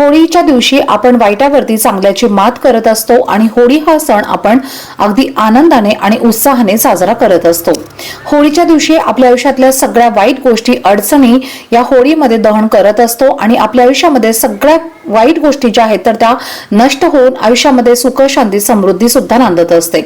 होळीच्या दिवशी आपण वाईटावरती चांगल्याची मात करत असतो आणि होळी हा सण आपण अगदी आनंदाने आणि उत्साहाने साजरा करत असतो. होळीच्या दिवशी आपल्या आयुष्यातल्या सगळ्या वाईट गोष्टी अडचणी या होळीमध्ये दहन करत असतो आणि आपल्या आयुष्यामध्ये सगळ्या वाईट गोष्टी ज्या आहेत तर त्या नष्ट होऊन आयुष्यामध्ये सुख शांती समृद्धी सुद्धा नांदत असते.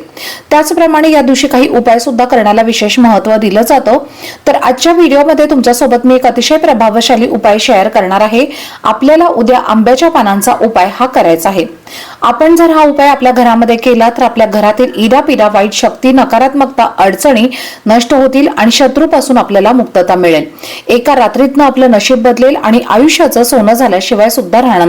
त्याचप्रमाणे या दिवशी काही उपाय सुद्धा करण्याला विशेष महत्त्व दिलं जातं. तर आजच्या व्हिडिओमध्ये तुमच्यासोबत मी एक अतिशय प्रभावशाली उपाय शेअर करणार आहे. आपल्याला उद्या आंब्याच्या पानांचा उपाय हा करायचा आहे. आपण जर हा उपाय आपल्या घरामध्ये केला तर आपल्या घरातील इरापिरा वाईट शक्ती नकारात्मकता अडचणी नष्ट होतील आणि शत्रूपासून आपल्याला मुक्तता मिळेल. एका रात्रीतनं आपलं नशीब बदलेल आणि आयुष्याचं सोनं झाल्याशिवाय सुद्धा राहणार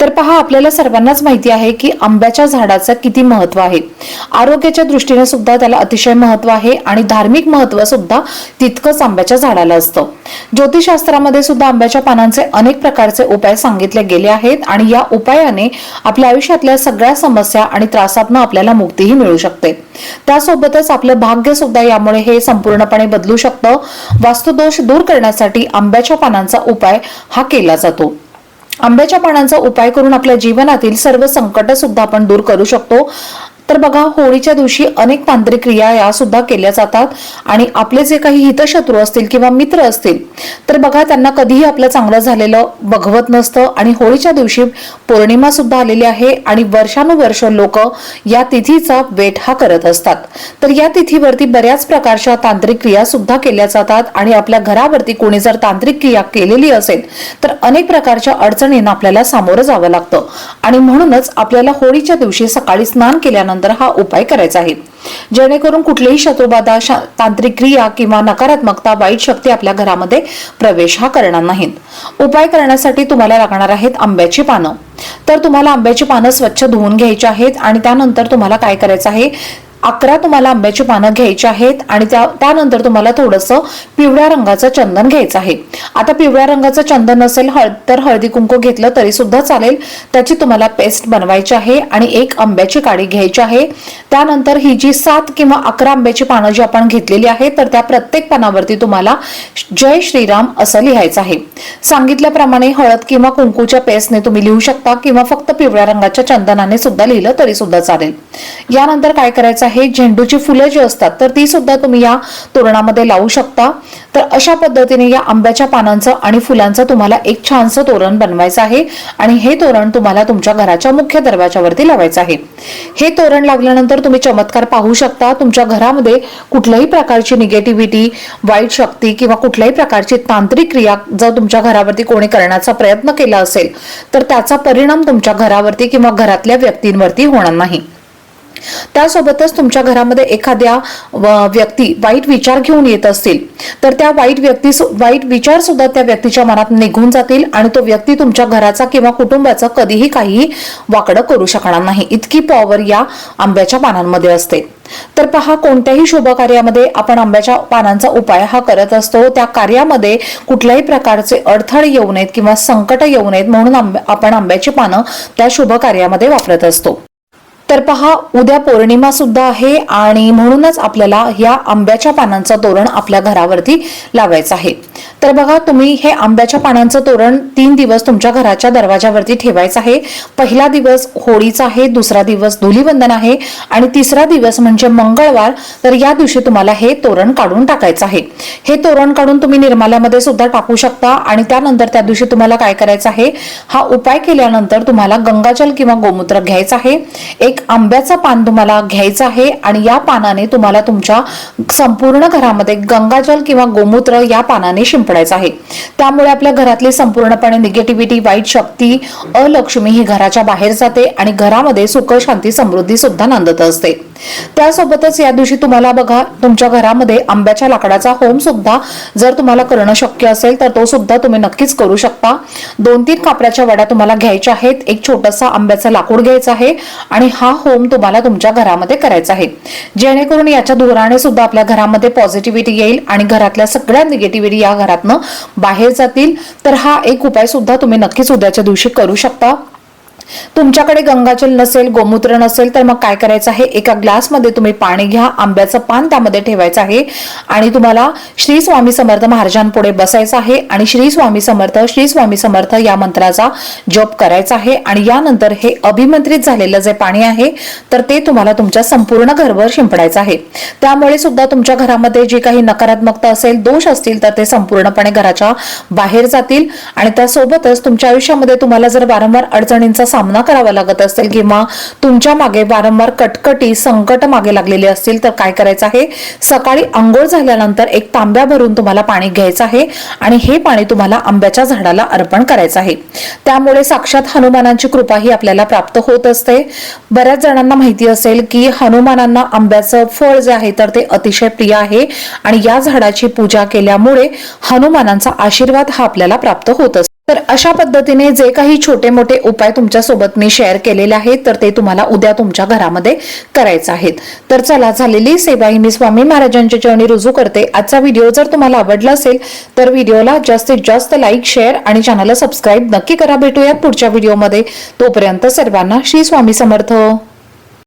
तर पहा आपल्याला सर्वांनाच माहिती आहे की आंब्याच्या झाडाचं किती महत्त्व आहे. आरोग्याच्या दृष्टीने सुद्धा त्याला अतिशय महत्त्व आहे आणि धार्मिक महत्त्व सुद्धा तितकंच आंब्याच्या झाडाला असतं. ज्योतिषशास्त्रामध्ये सुद्धा आंब्याच्या पानांचे अनेक प्रकारचे उपाय सांगितले गेले आहेत आणि या उपायाने आपल्या आयुष्यातल्या सगळ्या समस्या आणि त्रासातनं आपल्याला मुक्तीही मिळू शकते. त्यासोबतच आपलं भाग्य सुद्धा यामुळे हे संपूर्णपणे बदलू शकतं. वास्तुदोष दूर करण्यासाठी आंब्याच्या पानांचा उपाय हा केला जातो. आंब्याच्या पानांचा उपाय करून आपल्या जीवनातील सर्व संकट सुद्धा आपण दूर करू शकतो. तर बघा होळीच्या दिवशी अनेक तांत्रिक क्रिया या सुद्धा केल्या जातात आणि आपले जे काही हितशत्रू असतील किंवा मित्र असतील तर बघा त्यांना कधीही आपलं चांगलं झालेलं बघवत नसतं आणि होळीच्या दिवशी पौर्णिमा सुद्धा आलेली आहे आणि वर्षानुवर्ष लोक या तिथीचा वेट हा करत असतात. तर या तिथीवरती बऱ्याच प्रकारच्या तांत्रिक क्रिया सुद्धा केल्या जातात आणि आपल्या घरावरती कोणी जर तांत्रिक क्रिया केलेली असेल तर अनेक प्रकारच्या अडचणींना आपल्याला सामोरं जावं लागतं. आणि म्हणूनच आपल्याला होळीच्या दिवशी सकाळी स्नान केल्यानंतर हा उपाय करायचा आहे. जेणेकरून कुठलीही शत्रुबाधा तांत्रिक क्रिया किंवा नकारात्मकता वाईट शक्ती आपल्या घरामध्ये प्रवेश हा करणार नाहीत. उपाय करण्यासाठी तुम्हाला लागणार आहेत आंब्याची पानं. तर तुम्हाला आंब्याची पानं स्वच्छ धुवून घ्यायची आहेत आणि त्यानंतर तुम्हाला काय करायचं आहे? अकरा तुम्हाला आंब्याची पानं घ्यायची आहेत आणि त्या त्यानंतर तुम्हाला थोडंसं पिवळ्या रंगाचं चंदन घ्यायचं आहे. आता पिवळ्या रंगाचं चंदन असेल हळद तर हळदी कुंकू घेतलं तरी सुद्धा चालेल. त्याची तुम्हाला पेस्ट बनवायची आहे आणि एक आंब्याची काडी घ्यायची आहे. त्यानंतर ही जी सात किंवा अकरा आंब्याची पानं जी आपण घेतलेली आहेत तर त्या प्रत्येक पानावरती तुम्हाला जय श्रीराम असं लिहायचं आहे. सांगितल्याप्रमाणे हळद किंवा कुंकूच्या पेस्टने तुम्ही लिहू शकता किंवा फक्त पिवळ्या रंगाच्या चंदनाने सुद्धा लिहिलं तरी सुद्धा चालेल. यानंतर काय करायचं आहे झेंडूची फुलं जी असतात तर ती सुद्धा तुम्ही या तोरणामध्ये लावू शकता. तर अशा पद्धतीने या आंब्याच्या पानांचं आणि फुलांचं तुम्हाला एक छानसं तोरण बनवायचं आहे आणि हे तोरण तुम्हाला तुमच्या घराच्या मुख्य दरवाजावरती लावायचं आहे. हे तोरण लागल्यानंतर तुम्ही चमत्कार पाहू शकता तुमच्या घरामध्ये कुठल्याही प्रकारची निगेटिव्हिटी वाईट शक्ती किंवा कुठल्याही प्रकारची तांत्रिक क्रिया जर तुमच्या घरावरती कोणी करण्याचा प्रयत्न केला असेल तर त्याचा परिणाम तुमच्या घरावरती किंवा घरातल्या व्यक्तींवरती होणार नाही. त्यासोबतच तुमच्या घरामध्ये एखाद्या व्यक्ती वाईट विचार घेऊन येत असतील तर त्या वाईट व्यक्ती वाईट विचार सुद्धा त्या व्यक्तीच्या मनात निघून जातील आणि तो व्यक्ती तुमच्या घराचा किंवा कुटुंबाचा कधीही काही वाकडं करू शकणार नाही. इतकी पॉवर या आंब्याच्या पानांमध्ये असते. तर पहा कोणत्याही शुभ कार्यामध्ये आपण आंब्याच्या पानांचा उपाय हा करत असतो. त्या कार्यामध्ये कुठल्याही प्रकारचे अडथळे येऊ नयेत किंवा संकट येऊ नयेत म्हणून आपण आंब्याची पानं त्या शुभ कार्यामध्ये वापरत असतो. तर पहा उद्या पौर्णिमा सुद्धा आहे आणि म्हणूनच आपल्याला या आंब्याच्या पानांचं तोरण आपल्या घरावरती लावायचं आहे. तर बघा तुम्ही हे आंब्याच्या पानांचं तोरण तीन दिवस तुमच्या घराच्या दरवाजावरती ठेवायचं आहे. पहिला दिवस होळीचा आहे दुसरा दिवस धुलीवंदन आहे आणि तिसरा दिवस म्हणजे मंगळवार. तर या दिवशी तुम्हाला हे तोरण काढून टाकायचं आहे. हे तोरण काढून तुम्ही निर्माल्यामध्ये सुद्धा टाकू शकता आणि त्यानंतर त्या दिवशी तुम्हाला काय करायचं आहे? हा उपाय केल्यानंतर तुम्हाला गंगाजल किंवा गोमूत्र घ्यायचं आहे. एक एक आंब्याचा पान तुम्हाला घ्यायचं आहे आणि या पानाने तुम्हाला तुमच्या संपूर्ण घरामध्ये गंगाजल किंवा गोमूत्र या पानाने शिंपडायचं आहे. त्यामुळे आपल्या घरातली संपूर्णपणे निगेटिव्हिटी वाईट शक्ती अलक्ष्मी ही घराच्या बाहेर जाते आणि घरामध्ये सुख शांती समृद्धी सुद्धा नांदत असते. त्यासोबतच या दिवशी तुम्हाला बघा तुमच्या घरामध्ये आंब्याच्या लाकडाचा होम सुद्धा जर तुम्हाला करणं शक्य असेल तर तो सुद्धा तुम्ही नक्कीच करू शकता. दोन तीन कापड्याच्या वड्या तुम्हाला घ्यायच्या आहेत. एक छोटासा आंब्याचं लाकूड घ्यायचं आहे आणि हा होम तुम्हाला तुमच्या घरामध्ये करायचा आहे. जेणेकरून याच्या धोराने सुद्धा आपल्या घरामध्ये पॉझिटिव्हिटी येईल आणि घरातल्या सगळ्या निगेटिव्हिटी या घरातनं बाहेर जातील. तर हा एक उपाय सुद्धा तुम्ही नक्कीच उद्याच्या दिवशी करू शकता. तुमच्याकडे गंगाजल नसेल गोमूत्र नसेल तर मग काय करायचं आहे? एका ग्लासमध्ये तुम्ही पाणी घ्या आंब्याचं पान त्यामध्ये ठेवायचं आहे. आणि तुम्हाला श्री स्वामी समर्थ महाराजांपुढे बसायचं आहे. आणि श्री स्वामी समर्थ श्री स्वामी समर्थ या मंत्राचा जप करायचा आहे. आणि यानंतर हे अभिमंत्रित झालेलं जे पाणी आहे तर ते तुम्हाला तुमच्या संपूर्ण घरभर शिंपडायचं आहे. त्यामुळे सुद्धा तुमच्या घरामध्ये जे काही नकारात्मकता असेल दोष असतील तर ते संपूर्णपणे घराच्या बाहेर जातील. आणि त्यासोबतच तुमच्या आयुष्यामध्ये तुम्हाला जर वारंवार अडचणींचा सामना करावा लागत असेल किंवा तुमच्या मागे वारंवार कटकटी संकट मागे लागलेले असतील तर काय करायचं आहे? सकाळी आंघोळ झाल्यानंतर एक तांब्या भरून तुम्हाला पाणी घ्यायचं आहे आणि हे पाणी तुम्हाला आंब्याच्या झाडाला अर्पण करायचं आहे. त्यामुळे साक्षात हनुमानांची कृपा ही आपल्याला प्राप्त होत असते. बऱ्याच जणांना माहिती असेल की हनुमानांना आंब्याचं फळ जे आहे तर ते अतिशय प्रिय आहे आणि या झाडाची पूजा केल्यामुळे हनुमानांचा आशीर्वाद हा आपल्याला प्राप्त होत असतो. तर अशा पद्धतीने जे काही छोटे मोठे उपाय तुमच्यासोबत मी शेअर केलेले आहेत तर ते तुम्हाला उद्या तुमच्या घरामध्ये करायचे आहेत. तर चला झालेली सेवा ही मी स्वामी महाराजांच्या चरणी रुजू करते. आजचा व्हिडिओ जर तुम्हाला आवडला असेल तर व्हिडिओला जास्तीत जास्त लाईक शेअर आणि चॅनलला सबस्क्राईब नक्की करा. भेटूयात पुढच्या व्हिडिओमध्ये तोपर्यंत सर्वांना श्री स्वामी समर्थ.